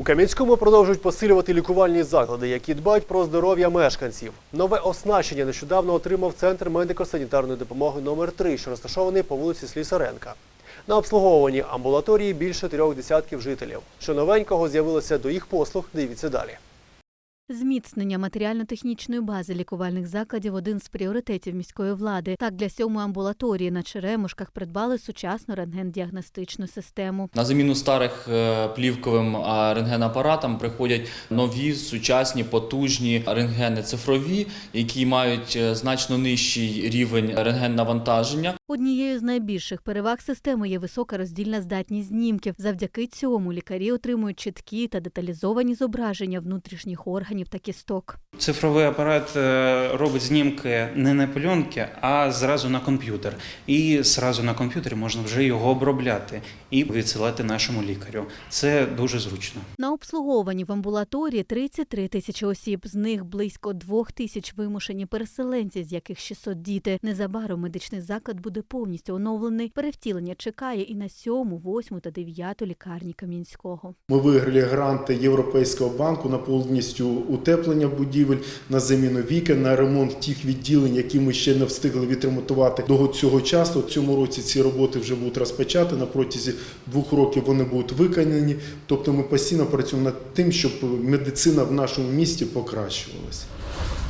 У Кам'янському продовжують посилювати лікувальні заклади, які дбають про здоров'я мешканців. Нове оснащення нещодавно отримав центр медико-санітарної допомоги номер 3 що розташований по вулиці Слісаренка. На обслуговуванні амбулаторії більше трьох десятків жителів. Що новенького з'явилося до їх послуг, дивіться далі. Зміцнення матеріально-технічної бази лікувальних закладів один з пріоритетів міської влади. Так, для сьомої амбулаторії на Черемушках придбали сучасну рентген-діагностичну систему. На заміну старих е, плівковим рентгенапаратам приходять нові, сучасні, потужні рентгени цифрові, які мають е, значно нижчий рівень рентген-навантаження. Однією з найбільших переваг системи є висока роздільна здатність знімків. Завдяки цьому лікарі отримують чіткі та деталізовані зображення внутрішніх органів та кісток. Цифровий апарат е, робить знімки не на пленки, а зразу на комп'ютер. І зразу на комп'ютері можна вже його обробляти і відсилати нашому лікарю. Це дуже зручно. На обслуговуванні в амбулаторії 33 тисячі осіб, з них близько двох тисяч вимушені переселенці, з яких 600 діти. Незабаром медичний заклад буде повністю оновлений. Перевтілення чекає і на сьому, восьму та дев'яту лікарні Кам'янського. Ми виграли гранти Європейського банку на повністю утеплення будівель, на заміну вікон, на ремонт тих відділень, які ми ще не встигли відремонтувати до цього часу. В цьому році ці роботи вже будуть розпочати. На протязі двох років вони будуть виконані. Тобто ми постійно працюємо над тим, щоб медицина в нашому місті покращувалася.